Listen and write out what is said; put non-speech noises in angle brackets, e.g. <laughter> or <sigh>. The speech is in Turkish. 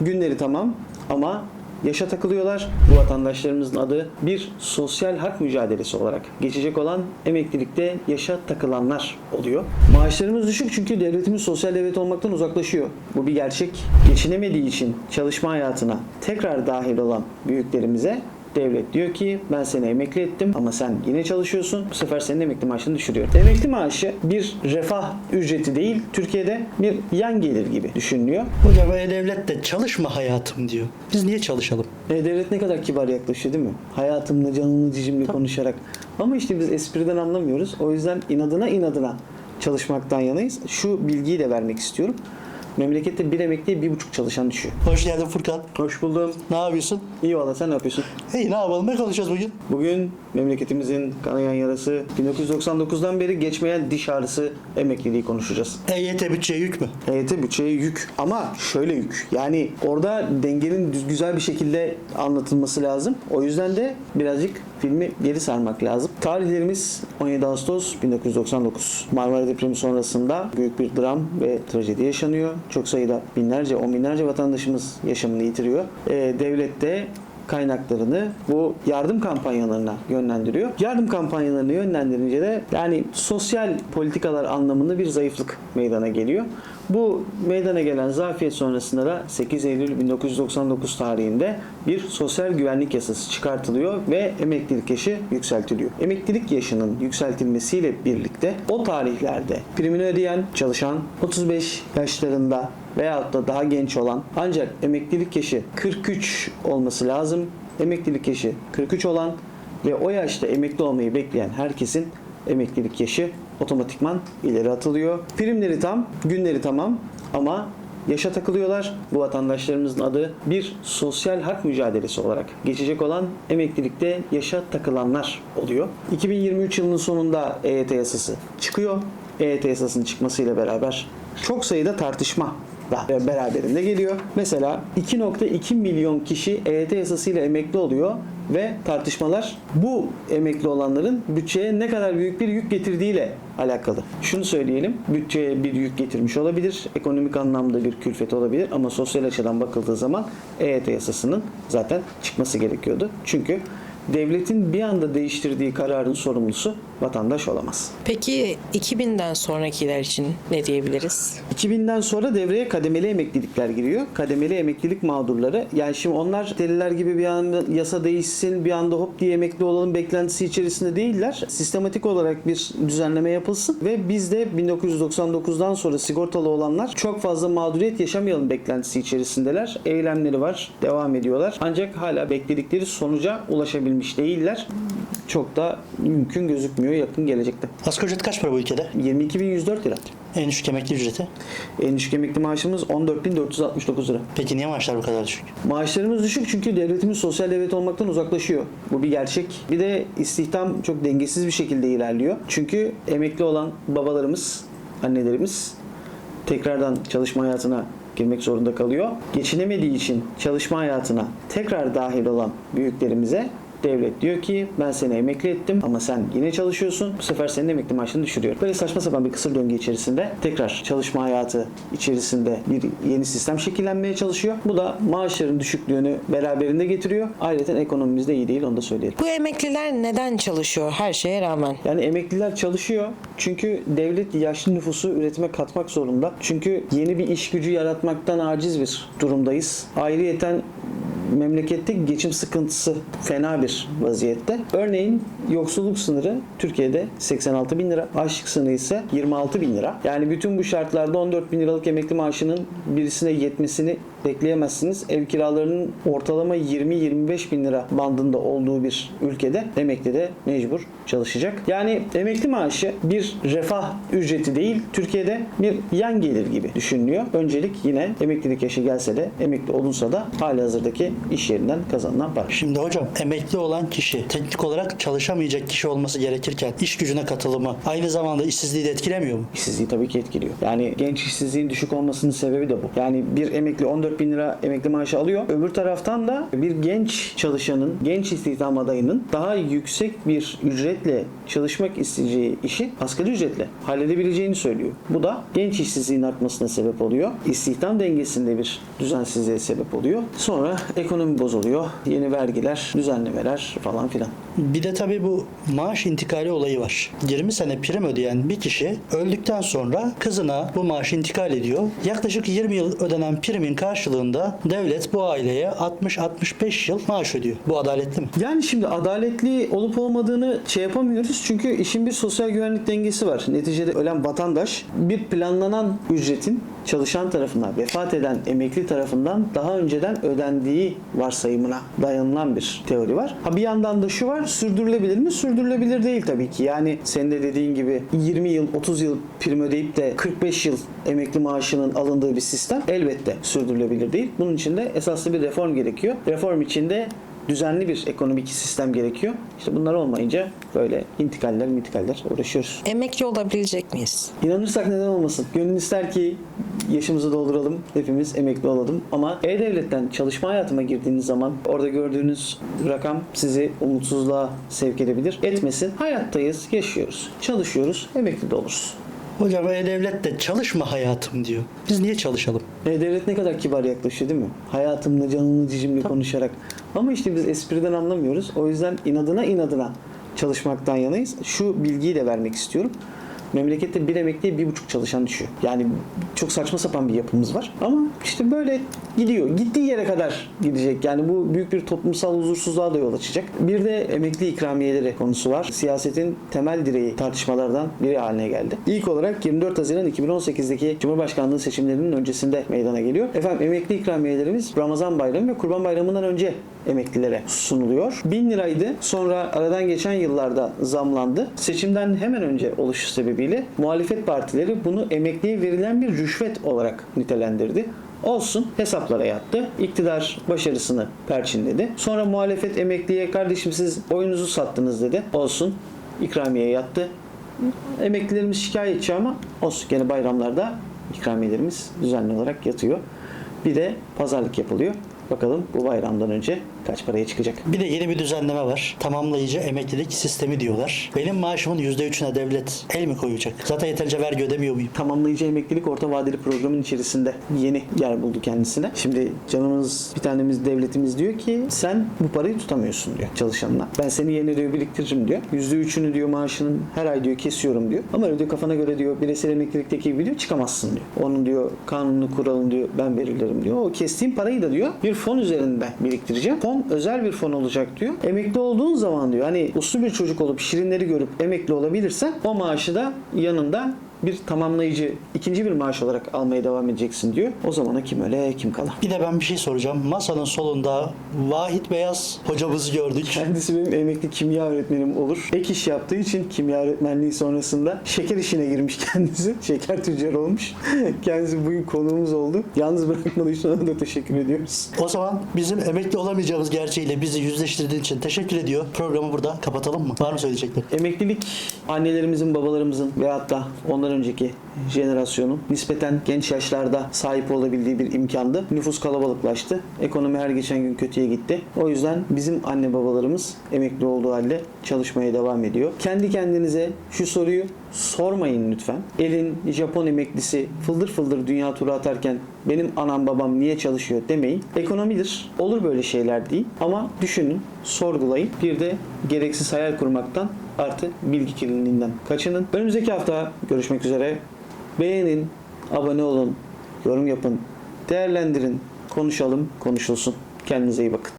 günleri tamam ama yaşa takılıyorlar. Bu vatandaşlarımızın adı bir sosyal hak mücadelesi olarak geçecek olan emeklilikte yaşa takılanlar oluyor. Maaşlarımız düşük çünkü devletimiz sosyal devlet olmaktan uzaklaşıyor. Bu bir gerçek. Geçinemediği için çalışma hayatına tekrar dahil olan büyüklerimize Devlet diyor ki ben seni emekli ettim ama sen yine çalışıyorsun. Bu sefer senin emekli maaşını düşürüyor. Emekli maaşı bir refah ücreti değil. Türkiye'de bir yan gelir gibi düşünülüyor. Hocam e-devlet de çalışma hayatım diyor. Biz niye çalışalım? E, devlet ne kadar kibar yaklaşıyor değil mi? Hayatımla, canımla, cicimle konuşarak. Ama işte biz espriden anlamıyoruz. O yüzden inadına inadına çalışmaktan yanayız. Şu bilgiyi de vermek istiyorum. Memlekette bir emekliye bir buçuk çalışan düşüyor. Hoş geldin Furkan. Hoş buldum. Ne yapıyorsun? İyi valla sen ne yapıyorsun? İyi ne yapalım ne konuşacağız bugün? Bugün memleketimizin kanayan yarası 1999'dan beri geçmeyen diş ağrısı emekliliği konuşacağız. EYT bütçeye yük mü? EYT bütçeye yük ama şöyle yük. Yani orada dengenin düz- güzel bir şekilde anlatılması lazım. O yüzden de birazcık filmi geri sarmak lazım. Tarihlerimiz 17 Ağustos 1999. Marmara depremi sonrasında büyük bir dram ve trajedi yaşanıyor. Çok sayıda binlerce, on binlerce vatandaşımız yaşamını yitiriyor. Ee, devlet de kaynaklarını bu yardım kampanyalarına yönlendiriyor. Yardım kampanyalarını yönlendirince de yani sosyal politikalar anlamında bir zayıflık meydana geliyor. Bu meydana gelen zafiyet sonrasında da 8 Eylül 1999 tarihinde bir sosyal güvenlik yasası çıkartılıyor ve emeklilik yaşı yükseltiliyor. Emeklilik yaşının yükseltilmesiyle birlikte o tarihlerde primini ödeyen çalışan 35 yaşlarında veyahut da daha genç olan ancak emeklilik yaşı 43 olması lazım. Emeklilik yaşı 43 olan ve o yaşta emekli olmayı bekleyen herkesin emeklilik yaşı otomatikman ileri atılıyor. Primleri tam, günleri tamam ama yaşa takılıyorlar. Bu vatandaşlarımızın adı bir sosyal hak mücadelesi olarak geçecek olan emeklilikte yaşa takılanlar oluyor. 2023 yılının sonunda EYT yasası çıkıyor. EYT yasasının çıkmasıyla beraber çok sayıda tartışma da beraberinde geliyor. Mesela 2.2 milyon kişi EYT yasasıyla emekli oluyor ve tartışmalar bu emekli olanların bütçeye ne kadar büyük bir yük getirdiğiyle alakalı. Şunu söyleyelim, bütçeye bir yük getirmiş olabilir, ekonomik anlamda bir külfet olabilir ama sosyal açıdan bakıldığı zaman EYT yasasının zaten çıkması gerekiyordu. Çünkü devletin bir anda değiştirdiği kararın sorumlusu vatandaş olamaz. Peki 2000'den sonrakiler için ne diyebiliriz? 2000'den sonra devreye kademeli emeklilikler giriyor. Kademeli emeklilik mağdurları. Yani şimdi onlar deliler gibi bir anda yasa değişsin, bir anda hop diye emekli olalım beklentisi içerisinde değiller. Sistematik olarak bir düzenleme yapılsın ve biz de 1999'dan sonra sigortalı olanlar çok fazla mağduriyet yaşamayalım beklentisi içerisindeler. Eylemleri var, devam ediyorlar. Ancak hala bekledikleri sonuca ulaşabilmiş değiller. Çok da mümkün gözükmüyor yakın gelecekte. Asgari ücret kaç para bu ülkede? 22.104 lira. En düşük emekli ücreti. En düşük emekli maaşımız 14.469 lira. Peki niye maaşlar bu kadar düşük? Maaşlarımız düşük çünkü devletimiz sosyal devlet olmaktan uzaklaşıyor. Bu bir gerçek. Bir de istihdam çok dengesiz bir şekilde ilerliyor. Çünkü emekli olan babalarımız, annelerimiz tekrardan çalışma hayatına girmek zorunda kalıyor. Geçinemediği için çalışma hayatına tekrar dahil olan büyüklerimize Devlet diyor ki ben seni emekli ettim ama sen yine çalışıyorsun. Bu sefer senin emekli maaşını düşürüyor. Böyle saçma sapan bir kısır döngü içerisinde tekrar çalışma hayatı içerisinde bir yeni sistem şekillenmeye çalışıyor. Bu da maaşların düşüklüğünü beraberinde getiriyor. Ayrıca ekonomimiz de iyi değil onu da söyleyelim. Bu emekliler neden çalışıyor her şeye rağmen? Yani emekliler çalışıyor çünkü devlet yaşlı nüfusu üretime katmak zorunda. Çünkü yeni bir iş gücü yaratmaktan aciz bir durumdayız. Ayrıyeten memlekette geçim sıkıntısı fena bir vaziyette. Örneğin yoksulluk sınırı Türkiye'de 86 bin lira. Açlık sınırı ise 26 bin lira. Yani bütün bu şartlarda 14 bin liralık emekli maaşının birisine yetmesini bekleyemezsiniz. Ev kiralarının ortalama 20-25 bin lira bandında olduğu bir ülkede emekli de mecbur çalışacak. Yani emekli maaşı bir refah ücreti değil, Türkiye'de bir yan gelir gibi düşünülüyor. Öncelik yine emeklilik yaşı gelse de emekli olunsa da hali hazırdaki iş yerinden kazanılan para. Şimdi hocam emekli olan kişi teknik olarak çalışamayacak kişi olması gerekirken iş gücüne katılımı aynı zamanda işsizliği de etkilemiyor mu? İşsizliği tabii ki etkiliyor. Yani genç işsizliğin düşük olmasının sebebi de bu. Yani bir emekli 14 14 bin lira emekli maaşı alıyor. Öbür taraftan da bir genç çalışanın, genç istihdam adayının daha yüksek bir ücretle çalışmak isteyeceği işi asgari ücretle halledebileceğini söylüyor. Bu da genç işsizliğin artmasına sebep oluyor. İstihdam dengesinde bir düzensizliğe sebep oluyor. Sonra ekonomi bozuluyor. Yeni vergiler, düzenlemeler falan filan. Bir de tabii bu maaş intikali olayı var. 20 sene prim ödeyen bir kişi öldükten sonra kızına bu maaş intikal ediyor. Yaklaşık 20 yıl ödenen primin karşılığında devlet bu aileye 60-65 yıl maaş ödüyor. Bu adaletli mi? Yani şimdi adaletli olup olmadığını şey yapamıyoruz çünkü işin bir sosyal güvenlik dengesi var. Neticede ölen vatandaş bir planlanan ücretin çalışan tarafından, vefat eden emekli tarafından daha önceden ödendiği varsayımına dayanılan bir teori var. Ha bir yandan da şu var, sürdürülebilir mi? Sürdürülebilir değil tabii ki. Yani senin de dediğin gibi 20 yıl, 30 yıl prim ödeyip de 45 yıl emekli maaşının alındığı bir sistem elbette sürdürülebilir değil. Bunun için de esaslı bir reform gerekiyor. Reform içinde düzenli bir ekonomik sistem gerekiyor. İşte bunlar olmayınca böyle intikaller, mitikaller uğraşıyoruz. Emekli olabilecek miyiz? İnanırsak neden olmasın? Gönül ister ki yaşımızı dolduralım, hepimiz emekli olalım. Ama E-Devlet'ten çalışma hayatıma girdiğiniz zaman orada gördüğünüz rakam sizi umutsuzluğa sevk edebilir. Etmesin. Hayattayız, yaşıyoruz, çalışıyoruz, emekli de oluruz. Hocam e-devlet de çalışma hayatım diyor. Biz niye çalışalım? E-Devlet ne kadar kibar yaklaşıyor değil mi? Hayatımla, canımla, cicimle konuşarak. Ama işte biz espriden anlamıyoruz. O yüzden inadına inadına çalışmaktan yanayız. Şu bilgiyi de vermek istiyorum. Memlekette bir emekliye bir buçuk çalışan düşüyor. Yani çok saçma sapan bir yapımız var. Ama işte böyle gidiyor. Gittiği yere kadar gidecek. Yani bu büyük bir toplumsal huzursuzluğa da yol açacak. Bir de emekli ikramiyeleri konusu var. Siyasetin temel direği tartışmalardan biri haline geldi. İlk olarak 24 Haziran 2018'deki Cumhurbaşkanlığı seçimlerinin öncesinde meydana geliyor. Efendim emekli ikramiyelerimiz Ramazan Bayramı ve Kurban Bayramı'ndan önce emeklilere sunuluyor. 1000 liraydı. Sonra aradan geçen yıllarda zamlandı. Seçimden hemen önce oluşu sebebiyle muhalefet partileri bunu emekliye verilen bir rüşvet olarak nitelendirdi. Olsun hesaplara yattı. İktidar başarısını perçinledi. Sonra muhalefet emekliye kardeşim siz oyunuzu sattınız dedi. Olsun ikramiye yattı. Emeklilerimiz şikayetçi ama olsun gene bayramlarda ikramiyelerimiz düzenli olarak yatıyor. Bir de pazarlık yapılıyor. Bakalım bu bayramdan önce kaç paraya çıkacak. Bir de yeni bir düzenleme var. Tamamlayıcı emeklilik sistemi diyorlar. Benim maaşımın %3'üne devlet el mi koyacak? Zaten yeterince vergi ödemiyor muyum? Tamamlayıcı emeklilik orta vadeli programın içerisinde yeni yer buldu kendisine. Şimdi canımız bir tanemiz devletimiz diyor ki sen bu parayı tutamıyorsun diyor çalışanına. Ben seni yerine diyor biriktiririm diyor. %3'ünü diyor maaşının her ay diyor kesiyorum diyor. Ama diyor kafana göre diyor bireysel emeklilikteki gibi diyor çıkamazsın diyor. Onun diyor kanunu kuralını diyor ben belirlerim diyor. O kestiğim parayı da diyor bir fon üzerinde biriktireceğim. Fon özel bir fon olacak diyor. Emekli olduğun zaman diyor hani uslu bir çocuk olup şirinleri görüp emekli olabilirsen o maaşı da yanında bir tamamlayıcı ikinci bir maaş olarak almaya devam edeceksin diyor. O zamana kim öle kim kala. Bir de ben bir şey soracağım. Masanın solunda Vahit Beyaz hocamızı gördük. Kendisi benim emekli kimya öğretmenim olur. Ek iş yaptığı için kimya öğretmenliği sonrasında şeker işine girmiş kendisi. <laughs> Şeker tüccarı olmuş. <laughs> Kendisi bugün konuğumuz oldu. Yalnız bırakmadığı için ona da teşekkür ediyoruz. O zaman bizim emekli olamayacağımız gerçeğiyle bizi yüzleştirdiğin için teşekkür ediyor. Programı burada kapatalım mı? Var mı söyleyecekler? Emeklilik annelerimizin, babalarımızın veyahut da ondan önceki jenerasyonun nispeten genç yaşlarda sahip olabildiği bir imkandı. Nüfus kalabalıklaştı. Ekonomi her geçen gün kötüye gitti. O yüzden bizim anne babalarımız emekli olduğu halde çalışmaya devam ediyor. Kendi kendinize şu soruyu sormayın lütfen. Elin Japon emeklisi fıldır fıldır dünya turu atarken benim anam babam niye çalışıyor demeyin. Ekonomidir. Olur böyle şeyler değil. Ama düşünün, sorgulayın. Bir de gereksiz hayal kurmaktan artı bilgi kirliliğinden kaçının. Önümüzdeki hafta görüşmek üzere. Beğenin, abone olun, yorum yapın, değerlendirin, konuşalım, konuşulsun. Kendinize iyi bakın.